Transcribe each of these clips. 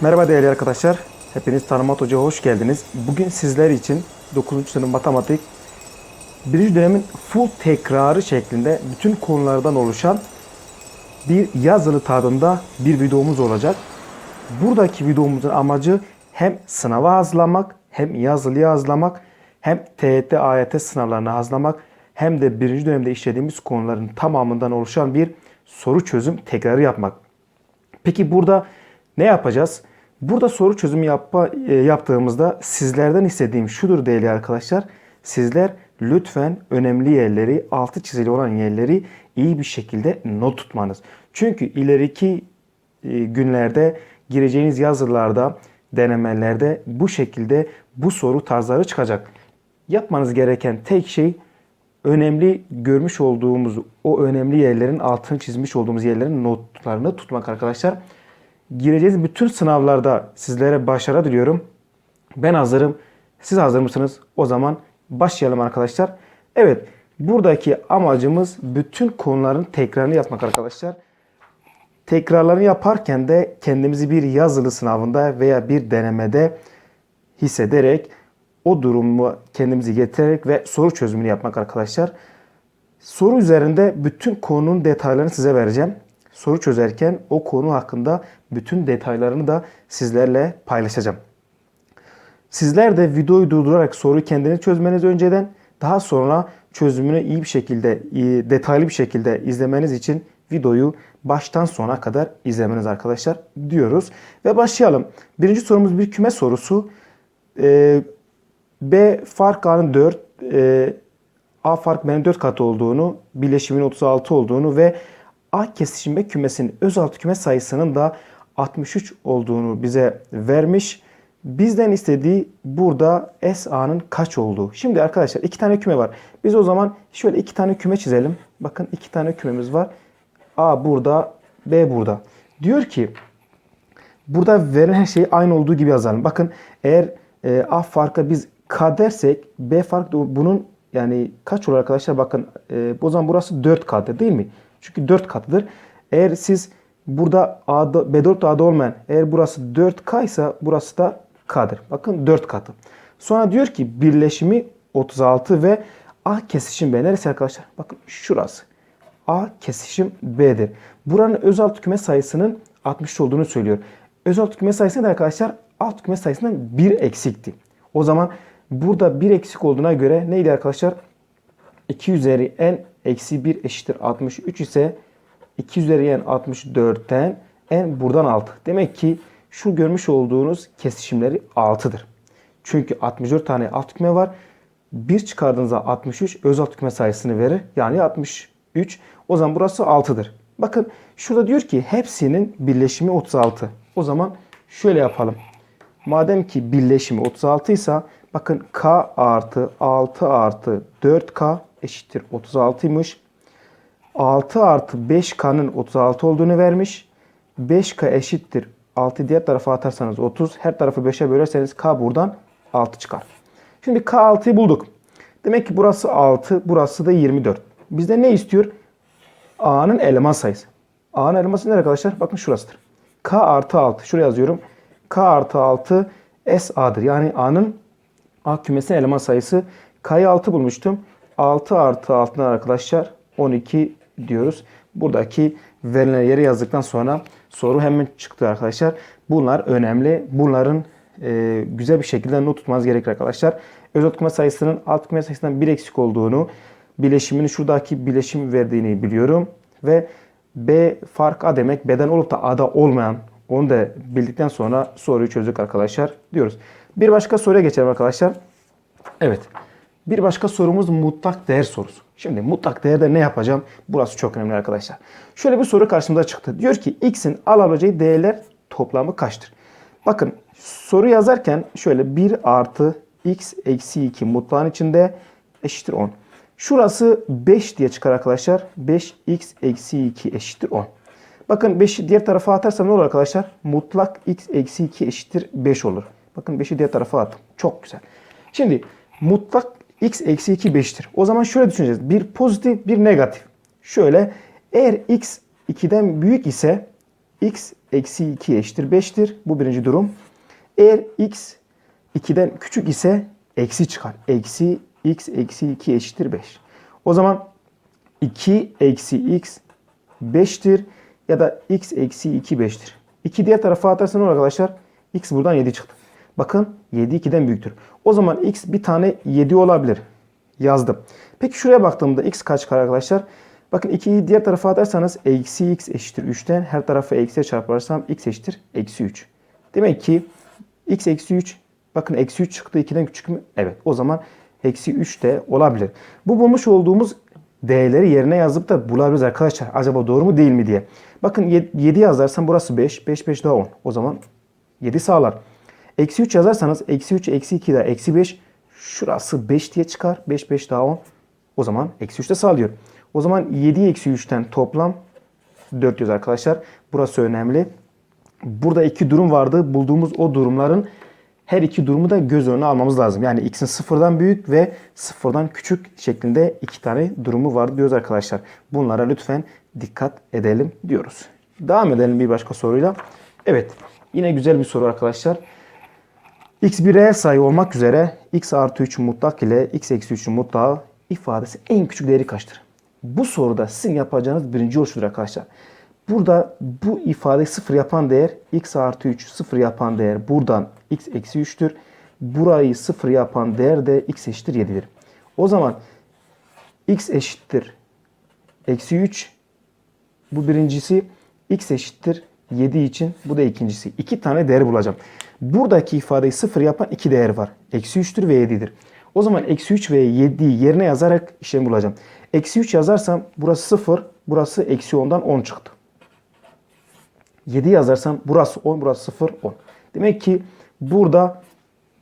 Merhaba değerli arkadaşlar. Hepiniz Tanımat Hoca hoş geldiniz. Bugün sizler için 9. sınıf matematik 1. dönemin full tekrarı şeklinde bütün konulardan oluşan bir yazılı tadında bir videomuz olacak. Buradaki videomuzun amacı hem sınava hazırlamak, hem yazılıya hazırlamak, hem TYT, AYT sınavlarına hazırlamak, hem de birinci dönemde işlediğimiz konuların tamamından oluşan bir soru çözüm tekrarı yapmak. Peki burada ne yapacağız? Burada soru çözümü yapma, e, yaptığımızda sizlerden istediğim şudur değerli arkadaşlar. Sizler lütfen önemli yerleri, altı çizili olan yerleri iyi bir şekilde not tutmanız. Çünkü ileriki e, günlerde gireceğiniz yazılarda, denemelerde bu şekilde bu soru tarzları çıkacak. Yapmanız gereken tek şey önemli görmüş olduğumuz o önemli yerlerin altını çizmiş olduğumuz yerlerin notlarını tutmak arkadaşlar. Gireceğiz bütün sınavlarda sizlere başarı diliyorum. Ben hazırım. Siz hazır mısınız? O zaman başlayalım arkadaşlar. Evet, buradaki amacımız bütün konuların tekrarını yapmak arkadaşlar. Tekrarlarını yaparken de kendimizi bir yazılı sınavında veya bir denemede hissederek o durumu kendimizi getirerek ve soru çözümünü yapmak arkadaşlar. Soru üzerinde bütün konunun detaylarını size vereceğim. Soru çözerken o konu hakkında bütün detaylarını da sizlerle paylaşacağım. Sizler de videoyu durdurarak soruyu kendiniz çözmeniz önceden daha sonra çözümünü iyi bir şekilde, iyi, detaylı bir şekilde izlemeniz için videoyu baştan sona kadar izlemeniz arkadaşlar diyoruz. Ve başlayalım. Birinci sorumuz bir küme sorusu. Ee, B fark A'nın 4, e, A fark B'nin 4 katı olduğunu, bileşimin 36 olduğunu ve A kesişim B kümesinin özaltı küme sayısının da 63 olduğunu bize vermiş. Bizden istediği burada SA'nın kaç olduğu. Şimdi arkadaşlar iki tane küme var. Biz o zaman şöyle iki tane küme çizelim. Bakın iki tane kümemiz var. A burada, B burada. Diyor ki burada verilen her şeyi aynı olduğu gibi yazalım. Bakın eğer e, A farka biz K dersek B fark da bunun yani kaç olur arkadaşlar? Bakın e, o zaman burası 4 katı değil mi? Çünkü 4 katıdır. Eğer siz burada A'da, B4 A'da olmayan eğer burası 4K ise burası da K'dır. Bakın 4 katı. Sonra diyor ki birleşimi 36 ve A kesişim B. Neresi arkadaşlar? Bakın şurası. A kesişim B'dir. Buranın özaltı küme sayısının 60 olduğunu söylüyor. Özaltı küme sayısı da arkadaşlar alt küme sayısından 1 eksikti. O zaman burada 1 eksik olduğuna göre neydi arkadaşlar? 2 üzeri n eksi 1 eşittir 63 ise 2 üzeri n 64'ten n buradan 6. Demek ki şu görmüş olduğunuz kesişimleri 6'dır. Çünkü 64 tane alt küme var. 1 çıkardığınızda 63 öz alt küme sayısını verir. Yani 63. O zaman burası 6'dır. Bakın şurada diyor ki hepsinin birleşimi 36. O zaman şöyle yapalım. Madem ki birleşimi 36 ise bakın k artı 6 artı 4k eşittir 36'ymış. 6 artı 5k'nın 36 olduğunu vermiş. 5k eşittir 6 diğer tarafa atarsanız 30. Her tarafı 5'e bölerseniz k buradan 6 çıkar. Şimdi k 6'yı bulduk. Demek ki burası 6, burası da 24. Bizde ne istiyor? A'nın eleman sayısı. A'nın eleması ne arkadaşlar? Bakın şurasıdır. K artı 6. Şuraya yazıyorum. K artı 6 SA'dır. Yani A'nın A kümesinin eleman sayısı. K'yı 6 bulmuştum. 6 artı 6'dan arkadaşlar 12 diyoruz. Buradaki verilen yere yazdıktan sonra soru hemen çıktı arkadaşlar. Bunlar önemli. Bunların e, güzel bir şekilde not tutmanız gerekir arkadaşlar. Özot küme sayısının alt küme sayısından bir eksik olduğunu, bileşimini şuradaki bileşim verdiğini biliyorum. Ve B fark A demek beden olup da A'da olmayan onu da bildikten sonra soruyu çözdük arkadaşlar diyoruz. Bir başka soruya geçelim arkadaşlar. Evet. Bir başka sorumuz mutlak değer sorusu. Şimdi mutlak değerde ne yapacağım? Burası çok önemli arkadaşlar. Şöyle bir soru karşımıza çıktı. Diyor ki x'in alabileceği değerler toplamı kaçtır? Bakın soru yazarken şöyle 1 artı x eksi 2 mutlağın içinde eşittir 10. Şurası 5 diye çıkar arkadaşlar. 5x eksi 2 eşittir 10. Bakın 5'i diğer tarafa atarsam ne olur arkadaşlar? Mutlak x eksi 2 eşittir 5 olur. Bakın 5'i diğer tarafa attım. Çok güzel. Şimdi mutlak x eksi 2 5'tir. O zaman şöyle düşüneceğiz. Bir pozitif bir negatif. Şöyle eğer x 2'den büyük ise x eksi 2 eşittir 5'tir. Bu birinci durum. Eğer x 2'den küçük ise eksi çıkar. Eksi x eksi 2 eşittir 5. O zaman 2 eksi x 5'tir ya da x eksi 2 5'tir. 2 diğer tarafa atarsan arkadaşlar? x buradan 7 çıktı. Bakın 7 2'den büyüktür. O zaman x bir tane 7 olabilir. Yazdım. Peki şuraya baktığımda x kaç çıkar arkadaşlar? Bakın 2'yi diğer tarafa atarsanız eksi x eşittir 3'ten her tarafı eksiye çarparsam x eşittir eksi 3. Demek ki x eksi 3 bakın eksi 3 çıktı 2'den küçük mü? Evet o zaman eksi 3 de olabilir. Bu bulmuş olduğumuz değerleri yerine yazıp da bulabiliriz arkadaşlar. Acaba doğru mu değil mi diye. Bakın 7 yazarsam burası 5. 5 5 daha 10. O zaman 7 sağlar. Eksi 3 yazarsanız eksi 3 eksi 2 daha eksi 5. Şurası 5 diye çıkar. 5 5 daha 10. O zaman eksi 3 de sağlıyor. O zaman 7 eksi 3'ten toplam 400 arkadaşlar. Burası önemli. Burada iki durum vardı. Bulduğumuz o durumların her iki durumu da göz önüne almamız lazım. Yani x'in sıfırdan büyük ve sıfırdan küçük şeklinde iki tane durumu var diyoruz arkadaşlar. Bunlara lütfen dikkat edelim diyoruz. Devam edelim bir başka soruyla. Evet yine güzel bir soru arkadaşlar. X bir reel sayı olmak üzere x artı 3 mutlak ile x eksi 3 mutlağı ifadesi en küçük değeri kaçtır? Bu soruda sizin yapacağınız birinci ölçüdür arkadaşlar. Burada bu ifadeyi sıfır yapan değer x artı 3 sıfır yapan değer buradan x eksi 3'tür. Burayı sıfır yapan değer de x eşittir 7'dir. O zaman x eşittir eksi 3 bu birincisi x eşittir 7 için bu da ikincisi. İki tane değer bulacağım. Buradaki ifadeyi sıfır yapan iki değer var. Eksi 3'tür ve 7'dir. O zaman eksi 3 ve 7'yi yerine yazarak işlemi bulacağım. Eksi 3 yazarsam burası 0, burası eksi 10'dan 10 çıktı. 7 yazarsam burası 10, burası 0, 10. Demek ki burada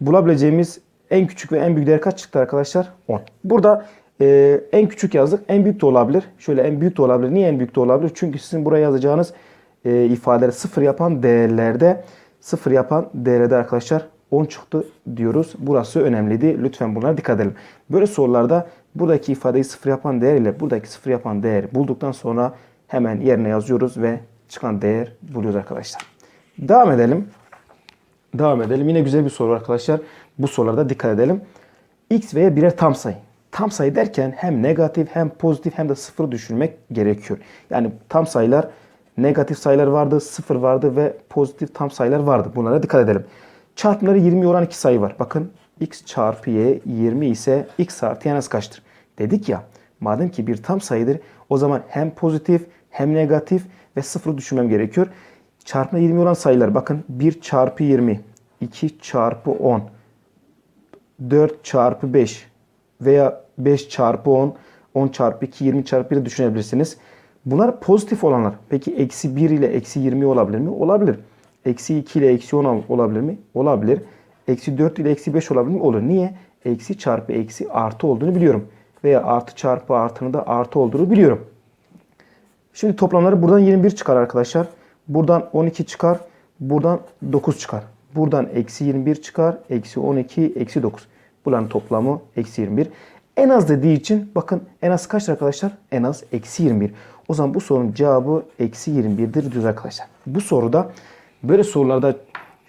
bulabileceğimiz en küçük ve en büyük değer kaç çıktı arkadaşlar? 10. Burada e, en küçük yazdık. En büyük de olabilir. Şöyle en büyük de olabilir. Niye en büyük de olabilir? Çünkü sizin buraya yazacağınız e, ifadeleri sıfır yapan değerlerde sıfır yapan değerde arkadaşlar 10 çıktı diyoruz. Burası önemliydi. Lütfen bunlara dikkat edelim. Böyle sorularda buradaki ifadeyi sıfır yapan değer ile buradaki sıfır yapan değeri bulduktan sonra hemen yerine yazıyoruz ve çıkan değer buluyoruz arkadaşlar. Devam edelim. Devam edelim. Yine güzel bir soru arkadaşlar. Bu sorularda dikkat edelim. X ve birer tam sayı. Tam sayı derken hem negatif hem pozitif hem de sıfır düşünmek gerekiyor. Yani tam sayılar negatif sayılar vardı, sıfır vardı ve pozitif tam sayılar vardı. Bunlara dikkat edelim. Çarpımları 20 olan iki sayı var. Bakın x çarpı y 20 ise x artı y nasıl kaçtır? Dedik ya madem ki bir tam sayıdır o zaman hem pozitif hem negatif ve sıfırı düşünmem gerekiyor. Çarpımda 20 olan sayılar bakın 1 çarpı 20, 2 çarpı 10, 4 çarpı 5 veya 5 çarpı 10, 10 çarpı 2, 20 çarpı 1 düşünebilirsiniz. Bunlar pozitif olanlar. Peki eksi 1 ile eksi 20 olabilir mi? Olabilir. Eksi 2 ile eksi 10 olabilir mi? Olabilir. Eksi 4 ile eksi 5 olabilir mi? Olur. Niye? Eksi çarpı eksi artı olduğunu biliyorum. Veya artı çarpı artının da artı olduğunu biliyorum. Şimdi toplamları buradan 21 çıkar arkadaşlar. Buradan 12 çıkar. Buradan 9 çıkar. Buradan eksi 21 çıkar. Eksi 12, eksi 9. Bunların toplamı eksi 21. En az dediği için bakın en az kaçtır arkadaşlar? En az eksi 21. O zaman bu sorunun cevabı eksi 21'dir diyoruz arkadaşlar. Bu soruda böyle sorularda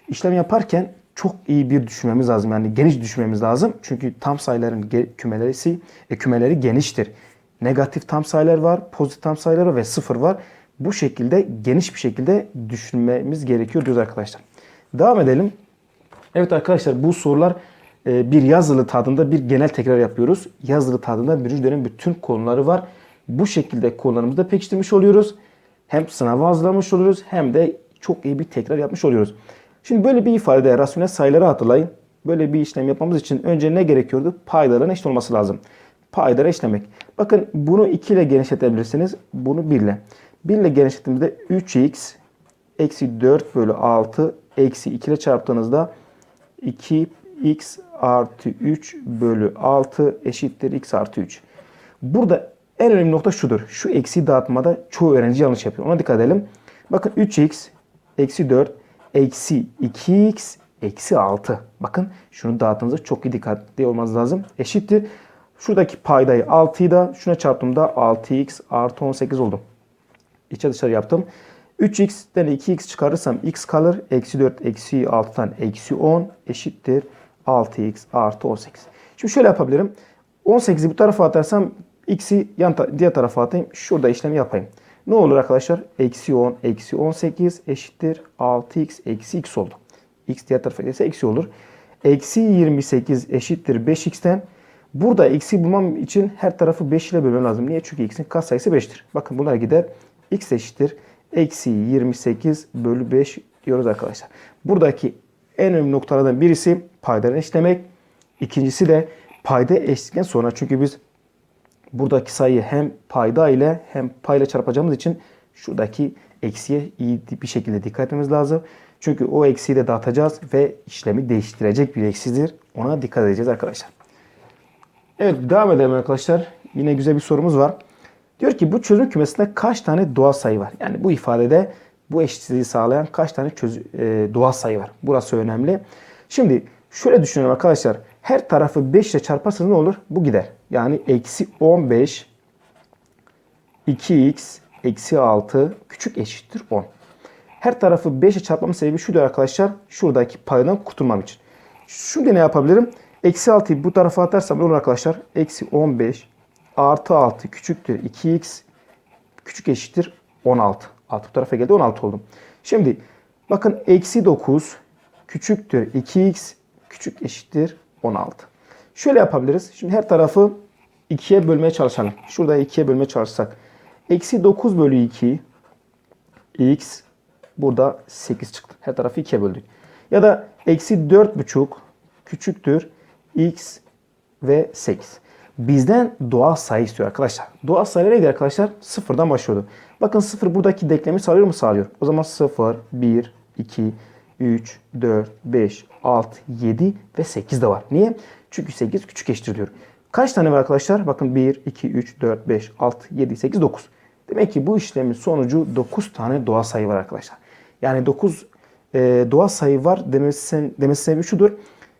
işlem yaparken çok iyi bir düşünmemiz lazım. Yani geniş düşünmemiz lazım. Çünkü tam sayıların kümeleri, e, kümeleri geniştir. Negatif tam sayılar var, pozitif tam sayılar var ve sıfır var. Bu şekilde geniş bir şekilde düşünmemiz gerekiyor diyoruz arkadaşlar. Devam edelim. Evet arkadaşlar bu sorular e, bir yazılı tadında bir genel tekrar yapıyoruz. Yazılı tadında birinci dönem bütün konuları var. Bu şekilde konularımızı da pekiştirmiş oluyoruz. Hem sınava hazırlamış oluyoruz hem de çok iyi bir tekrar yapmış oluyoruz. Şimdi böyle bir ifadede rasyonel sayıları hatırlayın. Böyle bir işlem yapmamız için önce ne gerekiyordu? Paydaların eşit olması lazım. Paydaları eşlemek. Bakın bunu 2 ile genişletebilirsiniz. Bunu 1 ile. 1 ile genişlettiğimizde 3x eksi 4 bölü 6 eksi 2 ile çarptığınızda 2x artı 3 bölü 6 eşittir x artı 3. Burada en önemli nokta şudur. Şu eksi dağıtmada çoğu öğrenci yanlış yapıyor. Ona dikkat edelim. Bakın 3x eksi 4 eksi 2x eksi 6. Bakın şunu dağıttığınızda çok iyi dikkatli olmanız lazım. Eşittir. Şuradaki paydayı 6'yı da şuna çarptığımda 6x artı 18 oldu. İçe dışarı yaptım. 3x'ten 2x çıkarırsam x kalır. Eksi 4 eksi 6'dan eksi 10 eşittir 6x artı 18. Şimdi şöyle yapabilirim. 18'i bu tarafa atarsam x'i yan ta- diğer tarafa atayım. Şurada işlem yapayım. Ne olur arkadaşlar? Eksi 10 eksi 18 eşittir 6x eksi x oldu. x diğer tarafa gelirse eksi olur. Eksi 28 eşittir 5x'ten. Burada eksi bulmam için her tarafı 5 ile bölmem lazım. Niye? Çünkü x'in katsayısı 5'tir. Bakın bunlar gider. x eşittir. Eksi 28 bölü 5 diyoruz arkadaşlar. Buradaki en önemli noktalardan birisi paydaları eşitlemek. İkincisi de payda eşitlikten sonra çünkü biz buradaki sayıyı hem payda ile hem payla çarpacağımız için şuradaki eksiye iyi bir şekilde dikkat etmemiz lazım. Çünkü o eksiyi de dağıtacağız ve işlemi değiştirecek bir eksidir. Ona dikkat edeceğiz arkadaşlar. Evet devam edelim arkadaşlar. Yine güzel bir sorumuz var. Diyor ki bu çözüm kümesinde kaç tane doğal sayı var? Yani bu ifadede bu eşitsizliği sağlayan kaç tane çöz, e, doğal sayı var? Burası önemli. Şimdi şöyle düşünelim arkadaşlar. Her tarafı 5 ile çarparsanız ne olur? Bu gider. Yani eksi 15 2x eksi 6 küçük eşittir 10. Her tarafı 5 ile çarpmamın sebebi şudur arkadaşlar. Şuradaki paydan kurtulmam için. Şimdi ne yapabilirim? Eksi 6'yı bu tarafa atarsam ne olur arkadaşlar? Eksi 15 artı 6 küçüktür 2x küçük eşittir 16. 6 bu tarafa geldi 16 oldum. Şimdi bakın eksi 9 küçüktür 2x küçük eşittir 16. Şöyle yapabiliriz. Şimdi her tarafı 2'ye bölmeye çalışalım. Şurada 2'ye bölmeye çalışsak. Eksi 9 bölü 2 x burada 8 çıktı. Her tarafı 2'ye böldük. Ya da eksi 4,5 küçüktür x ve 8. Bizden doğal sayı istiyor arkadaşlar. Doğal sayı neydi arkadaşlar? Sıfırdan başlıyordu. Bakın sıfır buradaki denklemi sağlıyor mu? Sağlıyor. O zaman 0, 1, 2, 3, 4, 5, 6, 7 ve 8 de var. Niye? Çünkü 8 küçük eşittir diyor. Kaç tane var arkadaşlar? Bakın 1, 2, 3, 4, 5, 6, 7, 8, 9. Demek ki bu işlemin sonucu 9 tane doğal sayı var arkadaşlar. Yani 9 e, doğal sayı var demesi, demesi sebebi şudur.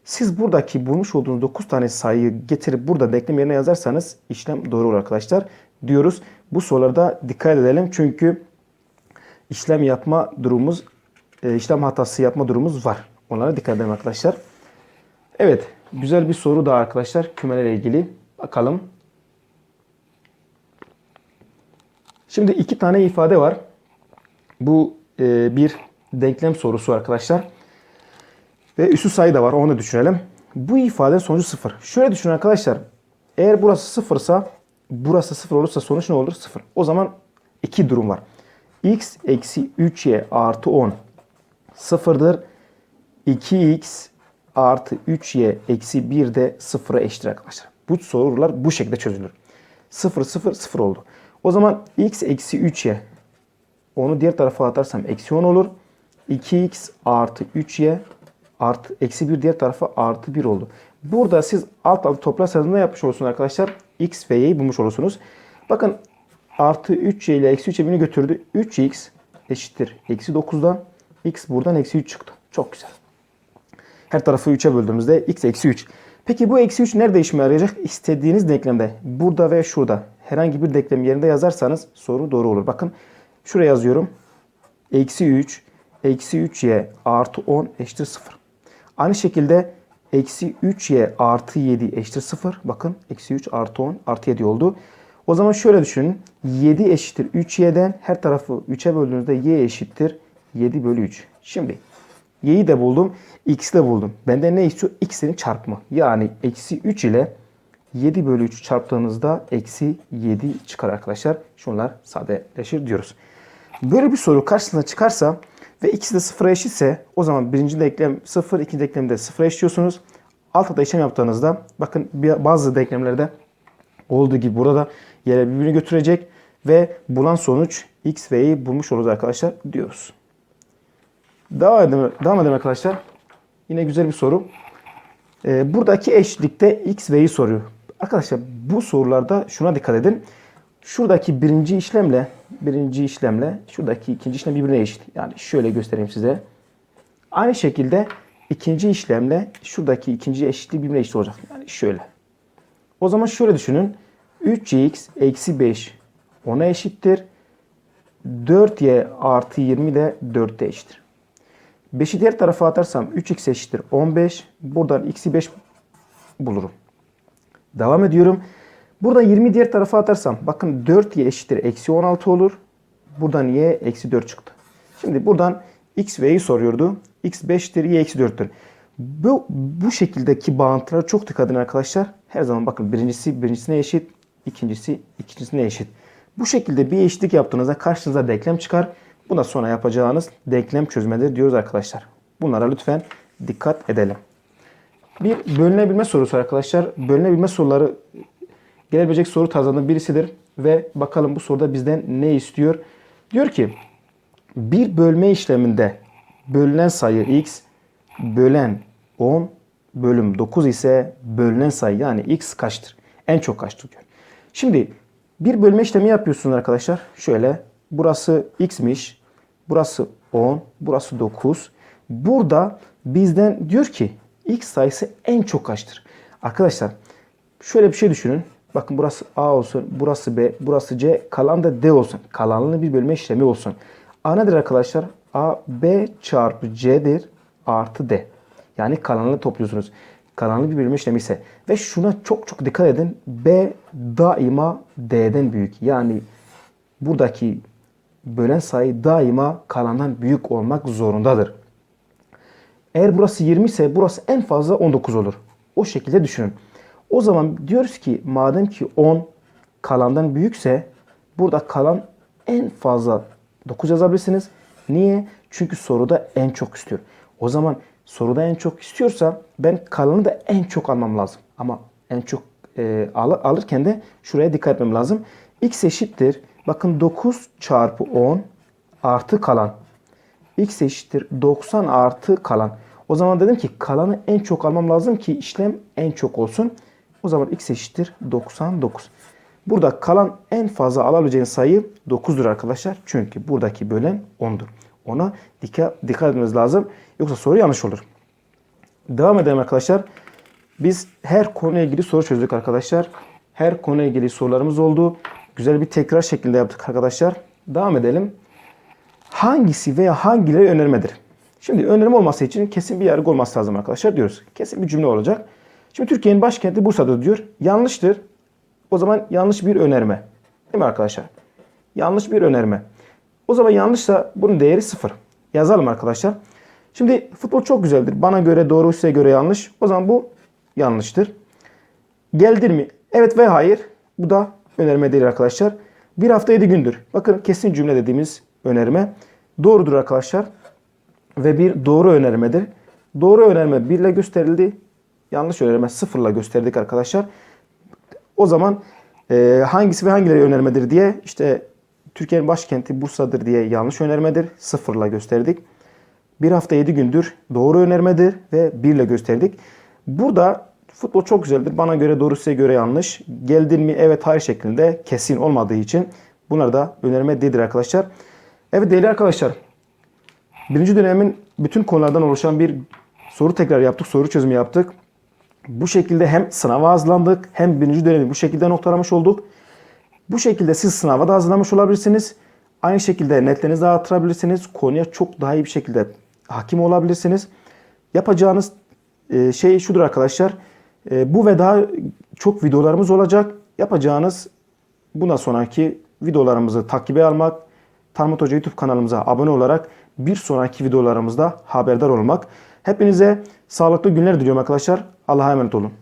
Siz buradaki bulmuş olduğunuz 9 tane sayıyı getirip burada denklem yerine yazarsanız işlem doğru olur arkadaşlar diyoruz. Bu sorularda dikkat edelim çünkü işlem yapma durumumuz, e, işlem hatası yapma durumumuz var. Onlara dikkat edelim arkadaşlar. Evet, güzel bir soru daha arkadaşlar kümelerle ilgili. Bakalım. Şimdi iki tane ifade var. Bu e, bir denklem sorusu arkadaşlar. Ve üstü sayı da var. Onu da düşünelim. Bu ifade sonucu sıfır. Şöyle düşünün arkadaşlar. Eğer burası sıfırsa burası sıfır olursa sonuç ne olur? Sıfır. O zaman iki durum var. x eksi 3y artı 10 sıfırdır. 2x artı 3y eksi 1 de sıfıra eşittir arkadaşlar. Bu sorular bu şekilde çözülür. 0 0 0 oldu. O zaman x eksi 3y onu diğer tarafa atarsam eksi 10 olur. 2x artı 3y artı eksi 1 diğer tarafa artı 1 oldu. Burada siz alt alta toplarsanız ne yapmış olursunuz arkadaşlar? x ve y'yi bulmuş olursunuz. Bakın artı 3y ile eksi 3'e birini götürdü. 3x eşittir eksi 9'dan. x buradan eksi 3 çıktı. Çok güzel. Her tarafı 3'e böldüğümüzde x eksi 3. Peki bu eksi 3 nerede işime yarayacak? İstediğiniz denklemde. Burada ve şurada. Herhangi bir denklem yerinde yazarsanız soru doğru olur. Bakın şuraya yazıyorum. Eksi 3 eksi 3y artı 10 eşittir 0. Aynı şekilde eksi 3y artı 7 eşittir 0. Bakın eksi 3 artı 10 artı 7 oldu. O zaman şöyle düşünün. 7 eşittir 3y'den her tarafı 3'e böldüğünüzde y eşittir 7 bölü 3. Şimdi y'yi de buldum. x'i de buldum. Benden ne istiyor? x'in çarpımı. Yani eksi 3 ile 7 bölü 3 çarptığınızda eksi 7 çıkar arkadaşlar. Şunlar sadeleşir diyoruz. Böyle bir soru karşısına çıkarsa ve ikisi de sıfıra eşitse o zaman birinci denklem sıfır, ikinci denklemde sıfıra eşitliyorsunuz. Altta da işlem yaptığınızda bakın bazı denklemlerde olduğu gibi burada yere birbirini götürecek ve bulan sonuç x ve y'yi bulmuş oluruz arkadaşlar diyoruz. Devam edelim, devam edelim arkadaşlar. Yine güzel bir soru. Ee, buradaki eşitlikte x ve y'yi soruyor. Arkadaşlar bu sorularda şuna dikkat edin. Şuradaki birinci işlemle birinci işlemle şuradaki ikinci işlem birbirine eşit. Yani şöyle göstereyim size. Aynı şekilde ikinci işlemle şuradaki ikinci eşitliği birbirine eşit olacak. Yani şöyle. O zaman şöyle düşünün. 3x eksi 5 10'a eşittir. 4y artı 20 de 4'te eşittir. 5'i diğer tarafa atarsam 3x eşittir 15. Buradan x'i 5 bulurum. Devam ediyorum. Buradan 20 diğer tarafa atarsam bakın 4y eşittir eksi 16 olur. Buradan y eksi 4 çıktı. Şimdi buradan x ve y'yi soruyordu. x 5'tir y eksi 4'tür. Bu, bu şekildeki bağıntılara çok dikkat edin arkadaşlar. Her zaman bakın birincisi birincisine eşit, ikincisi ikincisine eşit. Bu şekilde bir eşitlik yaptığınızda karşınıza denklem çıkar. Buna sonra yapacağınız denklem çözmeleri diyoruz arkadaşlar. Bunlara lütfen dikkat edelim. Bir bölünebilme sorusu arkadaşlar. Bölünebilme soruları gelebilecek soru tarzlarından birisidir. Ve bakalım bu soruda bizden ne istiyor? Diyor ki bir bölme işleminde bölünen sayı x bölen 10 bölüm 9 ise bölünen sayı yani x kaçtır? En çok kaçtır diyor. Şimdi bir bölme işlemi yapıyorsunuz arkadaşlar. Şöyle burası x'miş. Burası 10. Burası 9. Burada bizden diyor ki x sayısı en çok kaçtır? Arkadaşlar şöyle bir şey düşünün. Bakın burası A olsun, burası B, burası C, kalan da D olsun. Kalanlı bir bölme işlemi olsun. A nedir arkadaşlar? A, B çarpı C'dir artı D. Yani kalanını topluyorsunuz. Kalanlı bir bölme işlemi ise. Ve şuna çok çok dikkat edin. B daima D'den büyük. Yani buradaki bölen sayı daima kalandan büyük olmak zorundadır. Eğer burası 20 ise burası en fazla 19 olur. O şekilde düşünün. O zaman diyoruz ki madem ki 10 kalandan büyükse burada kalan en fazla 9 yazabilirsiniz. Niye? Çünkü soruda en çok istiyor. O zaman soruda en çok istiyorsa ben kalanı da en çok almam lazım. Ama en çok e, al, alırken de şuraya dikkat etmem lazım. x eşittir. Bakın 9 çarpı 10 artı kalan. x eşittir 90 artı kalan. O zaman dedim ki kalanı en çok almam lazım ki işlem en çok olsun. O zaman x eşittir 99. Burada kalan en fazla alabileceğin sayı 9'dur arkadaşlar. Çünkü buradaki bölen 10'dur. Ona dikkat, dikkat etmemiz lazım. Yoksa soru yanlış olur. Devam edelim arkadaşlar. Biz her konuyla ilgili soru çözdük arkadaşlar. Her konuyla ilgili sorularımız oldu. Güzel bir tekrar şeklinde yaptık arkadaşlar. Devam edelim. Hangisi veya hangileri önermedir? Şimdi önerim olması için kesin bir yargı olması lazım arkadaşlar diyoruz. Kesin bir cümle olacak. Şimdi Türkiye'nin başkenti Bursa'da diyor. Yanlıştır. O zaman yanlış bir önerme. Değil mi arkadaşlar? Yanlış bir önerme. O zaman yanlışsa bunun değeri sıfır. Yazalım arkadaşlar. Şimdi futbol çok güzeldir. Bana göre doğru, size göre yanlış. O zaman bu yanlıştır. Geldir mi? Evet ve hayır. Bu da önerme değil arkadaşlar. Bir hafta 7 gündür. Bakın kesin cümle dediğimiz önerme. Doğrudur arkadaşlar. Ve bir doğru önermedir. Doğru önerme 1 ile gösterildi. Yanlış önerme 0 ile gösterdik arkadaşlar. O zaman e, hangisi ve hangileri önermedir diye işte Türkiye'nin başkenti Bursa'dır diye yanlış önermedir. Sıfırla gösterdik. Bir hafta 7 gündür doğru önermedir ve 1 ile gösterdik. Burada futbol çok güzeldir. Bana göre doğru size göre yanlış. Geldin mi evet hayır şeklinde kesin olmadığı için bunlar da önerme değildir arkadaşlar. Evet değerli arkadaşlar. Birinci dönemin bütün konulardan oluşan bir soru tekrar yaptık. Soru çözümü yaptık. Bu şekilde hem sınava hazırlandık hem birinci dönemi bu şekilde noktalamış olduk. Bu şekilde siz sınava da hazırlamış olabilirsiniz. Aynı şekilde netlerinizi de artırabilirsiniz. Konuya çok daha iyi bir şekilde hakim olabilirsiniz. Yapacağınız e, şey şudur arkadaşlar. E, Bu ve daha çok videolarımız olacak. Yapacağınız bundan sonraki videolarımızı takibe almak, Tanrı Hoca YouTube kanalımıza abone olarak bir sonraki videolarımızda haberdar olmak. Hepinize sağlıklı günler diliyorum arkadaşlar. Allah'a emanet olun.